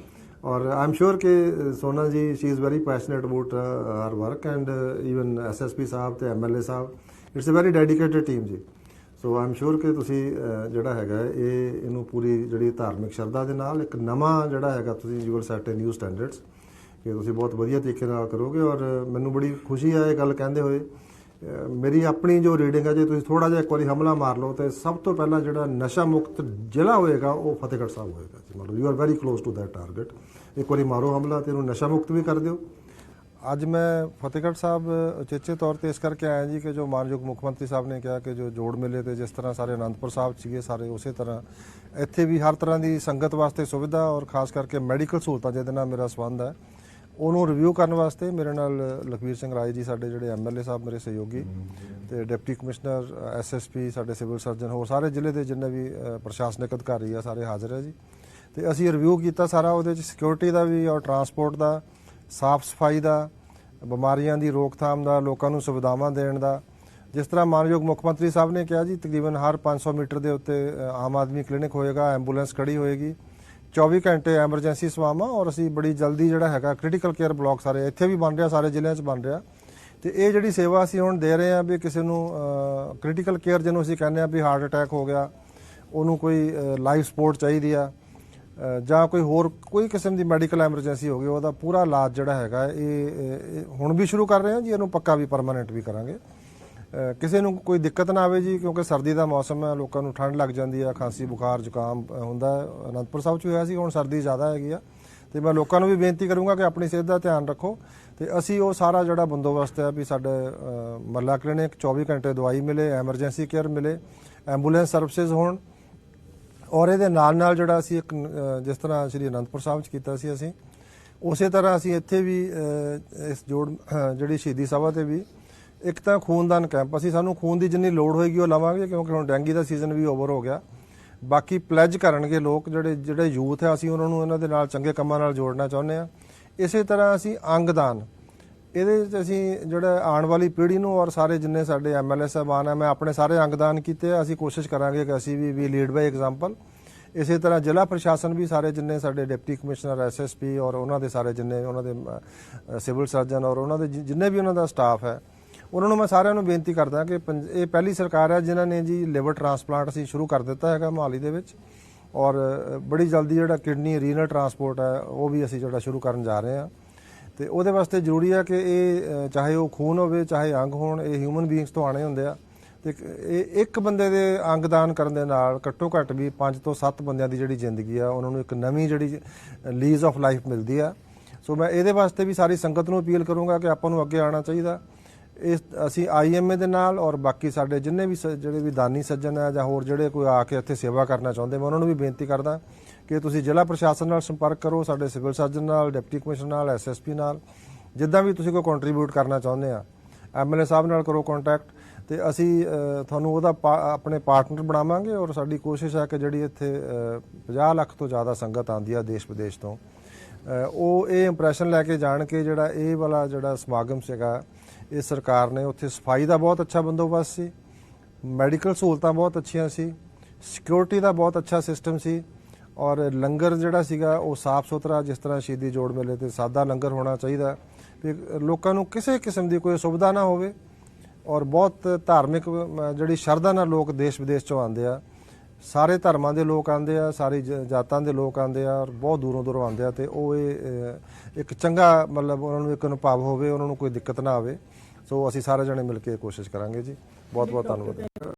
[SPEAKER 2] ਔਰ ਆਈ ਐਮ ਸ਼ੋਰ ਕਿ Sona ji she is very passionate about her work and even SSP ਸਾਹਿਬ ਤੇ MLA Sahib it's a very dedicated team ਜੀ ਸੋ ਆਈ ਐਮ ਸ਼ੋਰ ਕਿ ਤੁਸੀਂ ਜਿਹੜਾ ਹੈਗਾ ਇਹ ਇਹਨੂੰ ਪੂਰੀ ਜਿਹੜੀ ਧਾਰਮਿਕ ਸ਼ਰਧਾ ਦੇ ਨਾਲ ਇੱਕ ਨਵਾਂ ਜਿਹੜਾ ਹੈਗਾ ਤੁਸੀਂ you will set a new standards ਕਿ ਤੁਸੀਂ ਬਹੁਤ ਵਧੀਆ ਤਰੀਕੇ ਨਾਲ ਕਰੋਗੇ ਔਰ ਮੈਨੂੰ ਬੜੀ ਖੁਸ਼ੀ ਆ ਇਹ ਗੱਲ ਕਹਿੰਦੇ ਹੋਏ ਮੇਰੀ ਆਪਣੀ ਜੋ ਰੀਡਿੰਗ ਹੈ ਜੇ ਤੁਸੀਂ ਥੋੜਾ ਜਿਹਾ ਇੱਕ ਵਾਰੀ ਹਮਲਾ ਮਾਰ ਲਓ, ਤੇ ਸਭ ਤੋਂ ਪਹਿਲਾਂ ਜਿਹੜਾ ਨਸ਼ਾ ਮੁਕਤ ਜ਼ਿਲ੍ਹਾ ਹੋਏਗਾ, ਉਹ ਫਤਿਹਗੜ੍ਹ ਸਾਹਿਬ ਹੋਏਗਾ ਜੀ। ਮਤਲਬ you are very close to that target ਇੱਕ ਵਾਰੀ ਮਾਰੋ ਹਮਲਾ ਤੇ ਇਹਨੂੰ ਨਸ਼ਾ ਮੁਕਤ ਵੀ ਕਰ ਦਿਓ। ਅੱਜ ਮੈਂ ਫਤਿਹਗੜ੍ਹ ਸਾਹਿਬ ਉਚੇਚੇ ਤੌਰ ਤੇ ਇਸ ਕਰਕੇ ਆਇਆ ਜੀ ਕਿ ਜੋ ਮਾਨਯੋਗ ਮੁੱਖ ਮੰਤਰੀ ਸਾਹਿਬ ਨੇ ਕਿਹਾ ਕਿ ਜੋ ਜੋੜ ਮੇਲੇ ਤੇ ਜਿਸ ਤਰ੍ਹਾਂ ਸਾਰੇ ਅਨੰਦਪੁਰ ਸਾਹਿਬ ਸੀਗੇ, ਸਾਰੇ ਉਸੇ ਤਰ੍ਹਾਂ। ਇੱਥੇ ਵੀ ਹਰ ਤਰ੍ਹਾਂ ਦੀ ਸੰਗਤ ਵਾਸਤੇ ਸੁਵਿਧਾ ਔਰ ਖਾਸ ਕਰਕੇ ਮੈਡੀਕਲ ਸਹੂਲਤਾਂ ਜਿਹਦੇ ਨਾਲ ਮੇਰਾ ਸੰਬੰਧ ਹੈ। ਉਹਨੂੰ ਰਿਵਿਊ ਕਰਨ ਵਾਸਤੇ ਮੇਰੇ ਨਾਲ ਲਖਵੀਰ ਸਿੰਘ ਰਾਏ ਜੀ ਸਾਡੇ ਜਿਹੜੇ ਐਮਐਲਏ ਸਾਹਿਬ ਮੇਰੇ ਸਹਿਯੋਗੀ ਤੇ ਡਿਪਟੀ ਕਮਿਸ਼ਨਰ ਐਸਐਸਪੀ ਸਾਡੇ ਸਿਵਲ ਸਰਜਨ ਹੋਰ ਸਾਰੇ ਜ਼ਿਲ੍ਹੇ ਦੇ ਜਿੰਨੇ ਵੀ ਪ੍ਰਸ਼ਾਸਨਿਕ ਅਧਿਕਾਰੀ ਆ ਸਾਰੇ ਹਾਜ਼ਰ ਹੈ ਜੀ। ਤੇ ਅਸੀਂ ਰਿਵਿਊ ਕੀਤਾ ਸਾਰਾ ਉਹਦੇ ਚ ਸਿਕਿਉਰਿਟੀ ਦਾ ਵੀ ਔਰ ਟਰਾਂਸਪੋਰਟ ਦਾ ਸਾਫ਼ ਸਫ਼ਾਈ ਦਾ ਬਿਮਾਰੀਆਂ ਦੀ ਰੋਕਥਾਮ ਦਾ ਲੋਕਾਂ ਨੂੰ ਸੁਵਿਧਾਵਾਂ ਦੇਣ ਦਾ। ਜਿਸ ਤਰ੍ਹਾਂ ਮਾਨਯੋਗ ਮੁੱਖ ਮੰਤਰੀ ਸਾਹਿਬ ਨੇ ਕਿਹਾ ਜੀ ਤਕਰੀਬਨ ਹਰ 500 ਮੀਟਰ ਦੇ ਉੱਤੇ ਆਮ ਆਦਮੀ ਕਲੀਨਿਕ ਹੋਏਗਾ ਐਂਬੂਲੈਂਸ ਖੜੀ ਹੋਏਗੀ। 24 ਘੰਟੇ ਐਮਰਜੈਂਸੀ ਸੇਵਾਵਾਂ ਔਰ ਅਸੀਂ ਬੜੀ ਜਲਦੀ ਜਿਹੜਾ ਹੈਗਾ ਕ੍ਰਿਟੀਕਲ ਕੇਅਰ ਬਲਾਕ ਸਾਰੇ ਇੱਥੇ ਵੀ ਬਣ ਰਿਹਾ, ਸਾਰੇ ਜ਼ਿਲ੍ਹਿਆਂ 'ਚ ਬਣ ਰਿਹਾ। ਤੇ ਇਹ ਜਿਹੜੀ ਸੇਵਾ ਅਸੀਂ ਹੁਣ ਦੇ ਰਹੇ ਹਾਂ ਵੀ ਕਿਸੇ ਨੂੰ ਕ੍ਰਿਟੀਕਲ ਕੇਅਰ ਜਿਹਨੂੰ ਅਸੀਂ ਕਹਿੰਦੇ ਆ ਵੀ ਹਾਰਟ ਅਟੈਕ ਹੋ ਗਿਆ, ਉਹਨੂੰ ਕੋਈ ਲਾਈਫ ਸਪੋਰਟ ਚਾਹੀਦੀ ਆ ਜਾਂ ਕੋਈ ਹੋਰ ਕੋਈ ਕਿਸਮ ਦੀ ਮੈਡੀਕਲ ਐਮਰਜੈਂਸੀ ਹੋ ਗਈ, ਉਹਦਾ ਪੂਰਾ ਇਲਾਜ ਜਿਹੜਾ ਹੈਗਾ ਇਹ ਹੁਣ ਵੀ ਸ਼ੁਰੂ ਕਰ ਰਹੇ ਹਾਂ ਜੀ, ਇਹਨੂੰ ਪੱਕਾ ਵੀ ਪਰਮਾਨੈਂਟ ਵੀ ਕਰਾਂਗੇ। ਕਿਸੇ ਨੂੰ ਕੋਈ ਦਿੱਕਤ ਨਾ ਆਵੇ ਜੀ ਕਿਉਂਕਿ ਸਰਦੀ ਦਾ ਮੌਸਮ ਹੈ ਲੋਕਾਂ ਨੂੰ ਠੰਡ ਲੱਗ ਜਾਂਦੀ ਹੈ ਖਾਂਸੀ ਬੁਖਾਰ ਜ਼ੁਕਾਮ ਹੁੰਦਾ ਅਨੰਦਪੁਰ ਸਾਹਿਬ ਚ ਹੋਇਆ ਸੀ ਹੁਣ ਸਰਦੀ ਜ਼ਿਆਦਾ ਹੈਗੀ ਆ। ਤੇ ਮੈਂ ਲੋਕਾਂ ਨੂੰ ਵੀ ਬੇਨਤੀ ਕਰੂੰਗਾ ਕਿ ਆਪਣੀ ਸਿਹਤ ਦਾ ਧਿਆਨ ਰੱਖੋ। ਤੇ ਅਸੀਂ ਉਹ ਸਾਰਾ ਜਿਹੜਾ ਬੰਦੋਬਸਤ ਹੈ ਵੀ ਸਾਡੇ ਅ, ਮੱਲਾ ਕਲੀਨਿਕ 24 ਘੰਟੇ ਦਵਾਈ ਮਿਲੇ ਐਮਰਜੈਂਸੀ ਕੇਅਰ ਮਿਲੇ ਐਂਬੂਲੈਂਸ ਸਰਵਿਸਿਜ਼ ਹੋਣ। ਔਰ ਇਹਦੇ ਨਾਲ ਨਾਲ ਜਿਹੜਾ ਅਸੀਂ ਇੱਕ ਜਿਸ ਤਰ੍ਹਾਂ ਸ਼੍ਰੀ ਅਨੰਦਪੁਰ ਸਾਹਿਬ ਚ ਕੀਤਾ ਸੀ ਅਸੀਂ ਉਸੇ ਤਰ੍ਹਾਂ ਅਸੀਂ ਇੱਥੇ ਵੀ ਇਸ ਜੋੜ ਜਿਹੜੀ ਸ਼ਹੀਦੀ ਸਭਾ ਤੇ ਵੀ ਇੱਕ ਤਾਂ ਖੂਨਦਾਨ ਕੈਂਪ, ਅਸੀਂ ਸਾਨੂੰ ਖੂਨ ਦੀ ਜਿੰਨੀ ਲੋੜ ਹੋਏਗੀ ਉਹ ਲਵਾਂਗੇ, ਕਿਉਂਕਿ ਹੁਣ ਡੈਂਗੀ ਦਾ ਸੀਜ਼ਨ ਵੀ ਓਵਰ ਹੋ ਗਿਆ। ਬਾਕੀ ਪਲੈਜ ਕਰਨਗੇ ਲੋਕ, ਜਿਹੜੇ ਜਿਹੜੇ ਯੂਥ ਹੈ ਅਸੀਂ ਉਹਨਾਂ ਨੂੰ ਇਹਨਾਂ ਦੇ ਨਾਲ ਚੰਗੇ ਕੰਮਾਂ ਨਾਲ ਜੋੜਨਾ ਚਾਹੁੰਦੇ ਆ। ਇਸੇ ਤਰ੍ਹਾਂ ਅਸੀਂ ਅੰਗਦਾਨ, ਇਹਦੇ ਵਿੱਚ ਅਸੀਂ ਜਿਹੜਾ ਆਉਣ ਵਾਲੀ ਪੀੜ੍ਹੀ ਨੂੰ ਔਰ ਸਾਰੇ ਜਿੰਨੇ ਸਾਡੇ ਐਮਐਲਏ ਸਾਹਿਬਾਨ ਆ, ਮੈਂ ਆਪਣੇ ਸਾਰੇ ਅੰਗਦਾਨ ਕੀਤੇ ਅਸੀਂ ਕੋਸ਼ਿਸ਼ ਕਰਾਂਗੇ ਕਿ ਅਸੀਂ ਵੀ ਵੀ ਲੀਡ ਬਾਈ ਐਗਜ਼ਾਮਪਲ ਇਸੇ ਤਰ੍ਹਾਂ ਜ਼ਿਲ੍ਹਾ ਪ੍ਰਸ਼ਾਸਨ ਵੀ ਸਾਰੇ ਜਿੰਨੇ ਸਾਡੇ ਡਿਪਟੀ ਕਮਿਸ਼ਨਰ ਐਸਐਸਪੀ ਔਰ ਉਹਨਾਂ ਦੇ ਸਾਰੇ ਜਿੰਨੇ, ਉਹਨਾਂ ਦੇ ਸਿਵਲ ਸਰਜਨ ਔਰ ਉਹਨਾਂ ਦੇ ਜਿੰਨੇ ਵੀ ਉਹਨਾਂ ਦਾ ਸਟਾਫ ਹੈ ਉਹਨਾਂ ਨੂੰ ਮੈਂ ਸਾਰਿਆਂ ਨੂੰ ਬੇਨਤੀ ਕਰਦਾ ਕਿ ਪੰਜ- ਇਹ ਪਹਿਲੀ ਸਰਕਾਰ ਹੈ ਜਿਨ੍ਹਾਂ ਨੇ ਜੀ ਲਿਵਰ ਟ੍ਰਾਂਸਪਲਾਂਟ ਅਸੀਂ ਸ਼ੁਰੂ ਕਰ ਦਿੱਤਾ ਹੈਗਾ ਮੋਹਾਲੀ ਦੇ ਵਿੱਚ। ਔਰ ਬੜੀ ਜਲਦੀ ਜਿਹੜਾ ਕਿਡਨੀ ਰੀਨਲ ਟਰਾਂਸਪੋਰਟ ਹੈ, ਉਹ ਵੀ ਅਸੀਂ ਜਿਹੜਾ ਸ਼ੁਰੂ ਕਰਨ ਜਾ ਰਹੇ ਹਾਂ। ਤੇ ਉਹਦੇ ਵਾਸਤੇ ਜ਼ਰੂਰੀ ਹੈ ਕਿ ਇਹ ਚਾਹੇ ਉਹ ਖੂਨ ਹੋਵੇ, ਚਾਹੇ ਅੰਗ ਹੋਣ, ਇਹ ਹਿਊਮਨ ਬੀਇੰਗਸ ਤੋਂ ਆਣੇ ਹੁੰਦੇ ਆ। ਤੇ ਇਹ ਇੱਕ ਬੰਦੇ ਦੇ ਅੰਗਦਾਨ ਕਰਨ ਦੇ ਨਾਲ ਘੱਟੋ ਘੱਟ ਵੀ 5 ਤੋਂ 7 ਬੰਦਿਆਂ ਦੀ ਜਿਹੜੀ ਜ਼ਿੰਦਗੀ ਆ, ਉਹਨਾਂ ਨੂੰ ਇੱਕ ਨਵੀਂ ਜਿਹੜੀ ਲੀਜ਼ ਆਫ ਲਾਈਫ ਮਿਲਦੀ ਆ। ਸੋ ਮੈਂ ਇਹਦੇ ਵਾਸਤੇ ਵੀ ਸਾਰੀ ਸੰਗਤ ਨੂੰ ਅਪੀਲ ਕਰੂੰਗਾ ਕਿ ਆਪਾਂ ਨੂੰ ਅੱਗੇ ਆਉਣਾ ਚਾਹੀਦਾ। ਇਸ ਅਸੀਂ ਆਈਐਮਏ ਦੇ ਨਾਲ ਔਰ ਬਾਕੀ ਸਾਡੇ ਜਿੰਨੇ ਵੀ ਸ- ਜਿਹੜੇ ਵੀ ਦਾਨੀ ਸੱਜਣ ਆ ਜਾਂ ਹੋਰ ਜਿਹੜੇ ਕੋਈ ਆ ਕੇ ਇੱਥੇ ਸੇਵਾ ਕਰਨਾ ਚਾਹੁੰਦੇ ਮੈਂ ਉਹਨਾਂ ਨੂੰ ਵੀ ਬੇਨਤੀ ਕਰਦਾ ਕਿ ਤੁਸੀਂ ਜ਼ਿਲ੍ਹਾ ਪ੍ਰਸ਼ਾਸਨ ਨਾਲ ਸੰਪਰਕ ਕਰੋ ਸਾਡੇ ਸਿਵਲ ਸਰਜਨ ਨਾਲ ਡਿਪਟੀ ਕਮਿਸ਼ਨਰ ਨਾਲ ਐਸਐਸਪੀ ਨਾਲ ਜਿੱਦਾਂ ਵੀ ਤੁਸੀਂ ਕੋਈ ਕੰਟਰੀਬਿਊਟ ਕਰਨਾ ਚਾਹੁੰਦੇ ਆ। ਐਮਐਲਏ ਸਾਹਿਬ ਨਾਲ ਕਰੋ ਕੰਟੈਕਟ ਤੇ ਅਸੀਂ ਅ, ਤੁਹਾਨੂੰ ਉਹਦਾ ਪਾ- ਆਪਣੇ ਪਾਰਟਨਰ ਬਣਾਵਾਂਗੇ ਔਰ ਸਾਡੀ ਕੋਸ਼ਿਸ਼ ਹੈ ਕਿ ਜਿਹੜੀ ਇੱਥੇ ਅ, 50 ਲੱਖ ਤੋਂ ਜ਼ਿਆਦਾ ਸੰਗਤ ਆਂਦੀ ਆ ਦੇਸ਼ ਵਿਦੇਸ਼ ਤੋਂ। ਅ, ਉਹ ਇਹ ਇੰਪ੍ਰੈਸ਼ਨ ਲੈ ਕੇ ਜਾਣ ਕੇ ਜਿਹੜਾ ਇਹ ਵਾਲਾ ਜਿਹੜਾ ਸਮਾਗਮ ਸੀਗਾ ਇਹ ਸਰਕਾਰ ਨੇ ਉੱਥੇ ਸਫ਼ਾਈ ਦਾ ਬਹੁਤ ਅੱਛਾ ਬੰਦੋਬਸਤ ਸੀ, ਮੈਡੀਕਲ ਸਹੂਲਤਾਂ ਬਹੁਤ ਅੱਛੀਆਂ ਸੀ ਸਿਕਿਉਰਿਟੀ ਦਾ ਬਹੁਤ ਅੱਛਾ ਸਿਸਟਮ ਸੀ ਔਰ ਲੰਗਰ ਜਿਹੜਾ ਸੀਗਾ ਉਹ ਸਾਫ਼ ਸੁਥਰਾ ਜਿਸ ਤਰ੍ਹਾਂ ਸ਼ਹੀਦੀ ਜੋੜ ਮੇਲੇ ਤੇ ਸਾਦਾ ਲੰਗਰ ਹੋਣਾ ਚਾਹੀਦਾ ਵੀ ਲੋਕਾਂ ਨੂੰ ਕਿਸੇ ਕਿਸਮ ਦੀ ਕੋਈ ਸੁਵਿਧਾ ਨਾ ਹੋਵੇ ਔਰ ਬਹੁਤ ਧਾਰਮਿਕ ਜਿਹੜੀ ਸ਼ਰਧਾ ਨਾਲ ਲੋਕ ਦੇਸ਼ ਵਿਦੇਸ਼ ਚੋਂ ਆਉਂਦੇ ਆ, ਸਾਰੇ ਧਰਮਾਂ ਦੇ ਲੋਕ ਆਉਂਦੇ ਆ, ਸਾਰੀ ਜ- ਜਾਤਾਂ ਦੇ ਲੋਕ ਆਉਂਦੇ ਆ ਔਰ ਬਹੁਤ ਦੂਰੋਂ ਦੂਰੋਂ ਆਉਂਦੇ ਆ ਤੇ ਉਹ ਇਹ ਇੱਕ ਚੰਗਾ ਮਤਲਬ ਉਹਨਾਂ ਨੂੰ ਇੱਕ ਅਨੁਭਵ ਹੋਵੇ, ਉਹਨਾਂ ਨੂੰ ਕੋਈ ਦਿੱਕਤ ਨਾ ਆਵੇ। ਸੋ ਅਸੀਂ ਸਾਰੇ ਜਣੇ ਮਿਲ ਕੇ ਕੋਸ਼ਿਸ਼ ਕਰਾਂਗੇ ਜੀ। ਬਹੁਤ ਬਹੁਤ ਧੰਨਵਾਦ।